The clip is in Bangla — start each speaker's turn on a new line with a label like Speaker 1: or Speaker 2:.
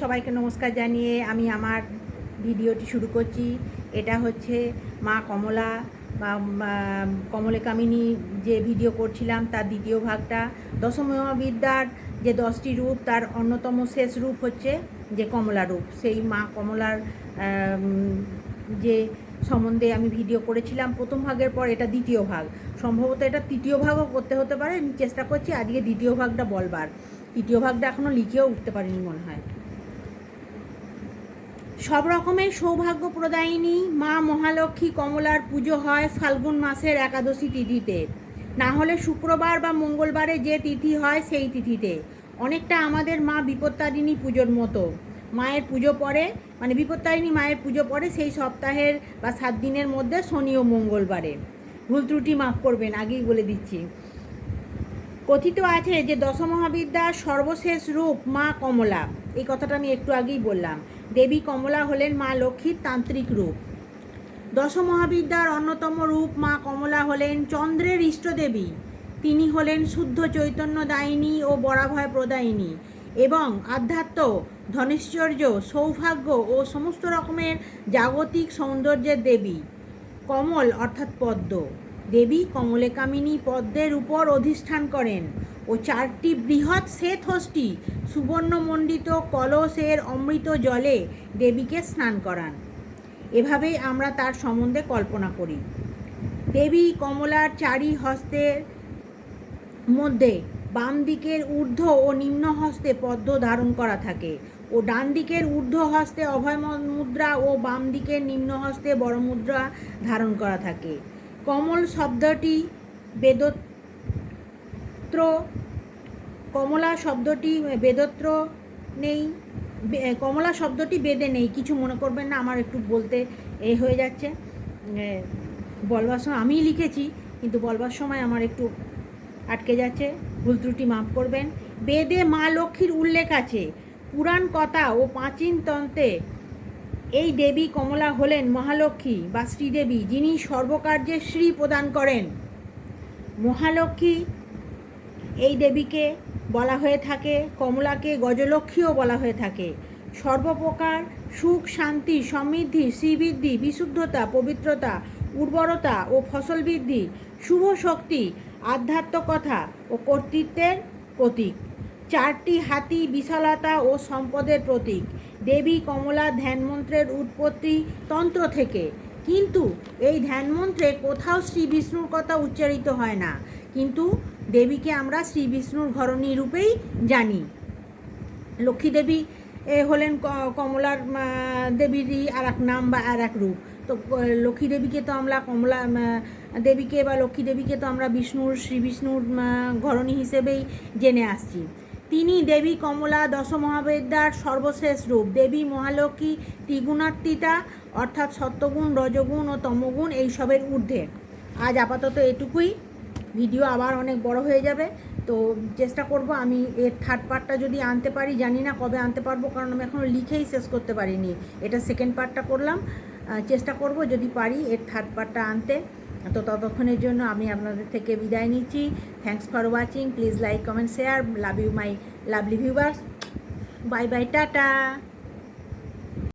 Speaker 1: সবাইকে নমস্কার জানিয়ে আমি আমার ভিডিওটি শুরু করছি। এটা হচ্ছে মা কমলা বা মা কমলে কামিনী যে ভিডিও করছিলাম, তার দ্বিতীয় ভাগটা। দশম মহাবিদ্যার যে দশটি রূপ, তার অন্যতম শেষ রূপ হচ্ছে যে কমলা রূপ। সেই মা কমলার যে সম্বন্ধে আমি ভিডিও করেছিলাম, প্রথম ভাগের পর এটা দ্বিতীয় ভাগ। সম্ভবত এটা তৃতীয় ভাগও করতে হতে পারে, আমি চেষ্টা করছি আজকে দ্বিতীয় ভাগটা বলবার। তৃতীয় ভাগটা এখনও লিখেও উঠতে পারিনি মনে হয়। সব রকমের সৌভাগ্য প্রদায়িনী, মা মহালক্ষ্মী, কমলার পুজো হয় ফাল্গুন মাসের একাদশী তিথিতে। না হলে শুক্রবার বা মঙ্গলবারে যে তিথি হয় সেই তিথিতে। অনেকটা আমাদের মা বিপত্তারিণী পুজোর মতো। মায়ের পুজো পড়ে মানে বিপত্তারিণী মায়ের পুজো পড়ে সেই সপ্তাহের বা সাত দিনের মধ্যে শনি ও মঙ্গলবারে। ভুল ত্রুটি মাফ করবেন, আগেই বলে দিচ্ছি। কথিত আছে যে দশমহাবিদ্যার সর্বশেষ রূপ মা কমলা। এই কথাটা আমি একটু আগেই বললাম। দেবী কমলা হলেন মা লক্ষ্মীর তান্ত্রিক রূপ। দশমহাবিদ্যার অন্যতম রূপ মা কমলা হলেন চন্দ্রের ইষ্টদেবী। তিনি হলেন শুদ্ধ চৈতন্য দায়িনী ও বরাভয় প্রদায়িনী এবং আধ্যাত্ম, ধনেশ্বর্য, সৌভাগ্য ও সমস্ত রকমের জাগতিক সৌন্দর্যের দেবী। কমল অর্থাৎ পদ্ম। দেবী কমলে কামিনী পদ্মের উপর অধিষ্ঠান করেন ও চারটি বৃহৎ শ্বেতহস্তি সুবর্ণমণ্ডিত কলসের অমৃত জলে দেবীকে স্নান করান। এভাবেই আমরা তার সম্বন্ধে কল্পনা করি। দেবী কমলার চারি হস্তের মধ্যে বাম দিকের ঊর্ধ্ব ও নিম্ন হস্তে পদ্ম ধারণ করা থাকে ও ডান দিকের ঊর্ধ্ব হস্তে অভয় মুদ্রা ও বাম দিকের নিম্ন হস্তে বড় মুদ্রা ধারণ করা থাকে। কমল শব্দটি বেদত্র, কমলা শব্দটি বেদত্র নেই কমলা শব্দটি বেদে নেই, কিছু মনে করবেন না, আমার একটু বলতে এ হয়ে যাচ্ছে। বলবার সময় আমিই লিখেছি, কিন্তু বলবার সময় আমার একটু আটকে যাচ্ছে, ভুল ত্রুটি মাফ করবেন। বেদে মা লক্ষ্মীর উল্লেখ আছে, পুরাণ কথা ও প্রাচীন তন্ত্রে এই দেবী কমলা হলেন মহালক্ষ্মী বা শ্রীদেবী, যিনি সর্বকার্যে শ্রী প্রদান করেন। মহালক্ষ্মী এই দেবীকে বলা হয়ে থাকে, কমলাকে গজলক্ষ্মীও বলা হয়ে থাকে। সর্বপ্রকার সুখ, শান্তি, সমৃদ্ধি, শ্রীবৃদ্ধি, বিশুদ্ধতা, পবিত্রতা, উর্বরতা ও ফসল বৃদ্ধি শুভ শক্তি আধ্যাত্মকথা ও কর্তৃত্বের প্রতীক। চারটি হাতি বিশালতা ও সম্পদের প্রতীক। দেবী কমলা ধ্যানমন্ত্রের উৎপত্তি তন্ত্র থেকে। কিন্তু এই ধ্যানমন্ত্রে কোথাও শ্রী বিষ্ণুর কথা উচ্চারিত হয় না। কিন্তু দেবীকে আমরা শ্রী বিষ্ণুর ঘরণী রূপেই জানি। লক্ষ্মী দেবী এ, হলেন কমলার দেবীরই আর এক নাম বা আর এক রূপ। তো লক্ষ্মী দেবীকে তো আমরা কমলা দেবীকে বা লক্ষ্মী দেবীকে তো আমরা বিষ্ণুর শ্রী বিষ্ণুর ঘরণী হিসেবেই জেনে আসছি। তিনি দেবী কমলা দশমহাবিদ্যার সর্বশেষ রূপ। দেবী, মহালক্ষ্মী ত্রিগুণাত্মিতা অর্থাৎ সত্যগুণ, রজগুণ ও তমগুণ এইসবের ঊর্ধ্বে। আজ আপাতত এটুকুই। ভিডিও আবার অনেক বড় হয়ে যাবে। তো চেষ্টা করব আমি এর থার্ড পার্টটা যদি আনতে পারি, জানি না কবে আনতে পারব, কারণ আমি এখনও লিখেই শেষ করতে পারিনি। এটা সেকেন্ড পার্টটা করলাম। চেষ্টা করব যদি পারি এর থার্ড পার্টটা আনতে। তো ততক্ষণের জন্য আমি আপনাদের থেকে বিদায় নিচ্ছি। Thanks for watching please like comment share love you my lovely viewers bye bye tata.